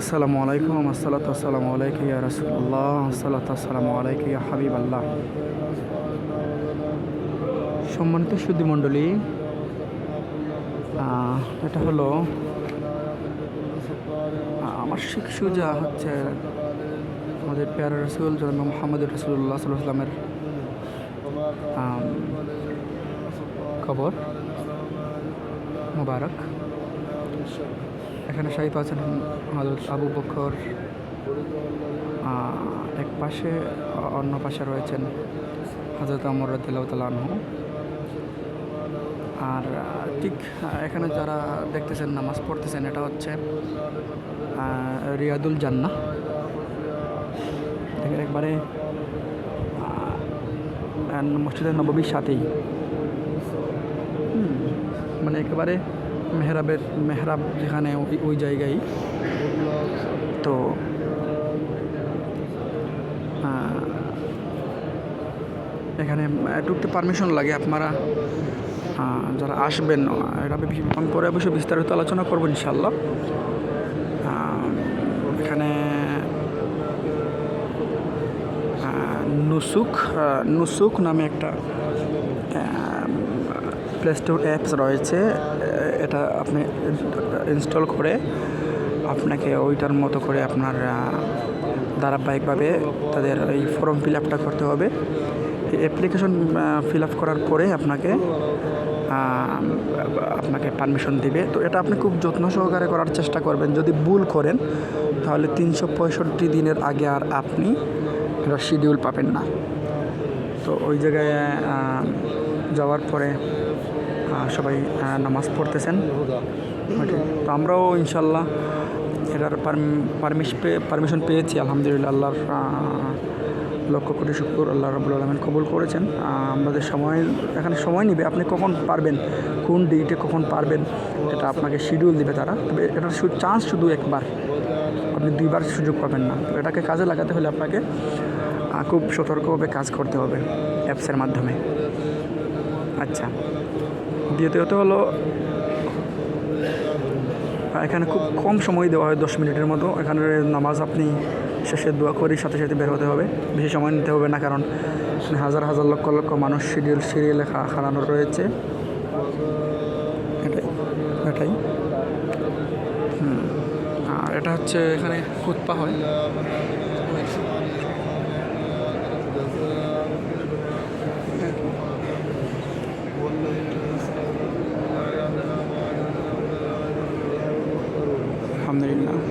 আসসালামু আলাইকুম আসসালাতু আসসালামু আলাইকুম ইয়া রাসূলুল্লাহ আসসালাতু আসসালামু আলাইকুম ইয়া হাবিবাল্লাহ। সম্মানিত সুদী মণ্ডলী এটা হলো আমার শিখ সুজা হচ্ছে আমাদের পেয়ার রসুল জন্ম মোহাম্মদ রসুল্লাহ সাল্লামের খবর মুবারক। এখানে শাহিদ আছেন হজরত আবু আহ, এক পাশে অন্য পাশে রয়েছেন হজরত আমর রদিল্লাহতালাহু আর ঠিক এখানে যারা দেখতেছেন নামাজ পড়তেছেন এটা হচ্ছে রিয়াদুল জান্না একবারে মসজিদের নববীর সাথেই। মানে একেবারে মেহরাবের মেহরাব যেখানে ওই জায়গায়। তো এখানে ঢুকতে পারমিশন লাগে আপনারা যারা আসবেন এটা আমি পরে অবশ্যই বিস্তারিত আলোচনা করব ইনশাল্লাহ এখানে নুসুক নুসুক নামে একটা প্লে স্টোর অ্যাপস রয়েছে। এটা আপনি ইনস্টল করে আপনাকে ওইটার মতো করে আপনার ধারাবাহিকভাবে তাদের এই ফর্ম ফিল আপটা করতে হবে। অ্যাপ্লিকেশন ফিল আপ করার পরে আপনাকে আপনাকে পারমিশন দিবে। তো এটা আপনি খুব যত্ন সহকারে করার চেষ্টা করবেন। যদি ভুল করেন, তাহলে তিনশো পঁয়ষট্টি দিনের আগে আর আপনি শিডিউল পাবেন না। তো ওই জায়গায় যাওয়ার পরে সবাই নামাজ পড়তেছেন। তো আমরাও ইনশাল্লাহ এটার পারমিশ পারমিশন পেয়েছি, আলহামদুলিল্লাহ, আল্লাহর লক্ষ কোটি শুক্র আল্লাহ রবুল আলমিন কবুল করেছেন। আমাদের সময়, এখানে সময় নেবে, আপনি কখন পারবেন, কোন ডেটে কখন পারবেন, এটা আপনাকে শিডিউল দিবে তারা। তবে এটার চান্স শুধু একবার, আপনি দুইবার সুযোগ পাবেন না। তো এটাকে কাজে লাগাতে হলে আপনাকে খুব সতর্কভাবে কাজ করতে হবে অ্যাপসের মাধ্যমে। আচ্ছা। দ্বিতীয়ত হলো, এখানে খুব কম সময় দেওয়া হয়, দশ মিনিটের মতো। এখানে নামাজ আপনি শেষে দোয়া করি, সাথে সাথে বের হতে হবে। বেশি সময় নিতে হবে না, কারণ হাজার হাজার লক্ষ লক্ষ মানুষ সিরিয়াল সিরিয়ালে খাড়ানো রয়েছে। এটাই এটাই। হুম, আর এটা হচ্ছে এখানে খুতপা হয়। আলহামদুলিল্লাহ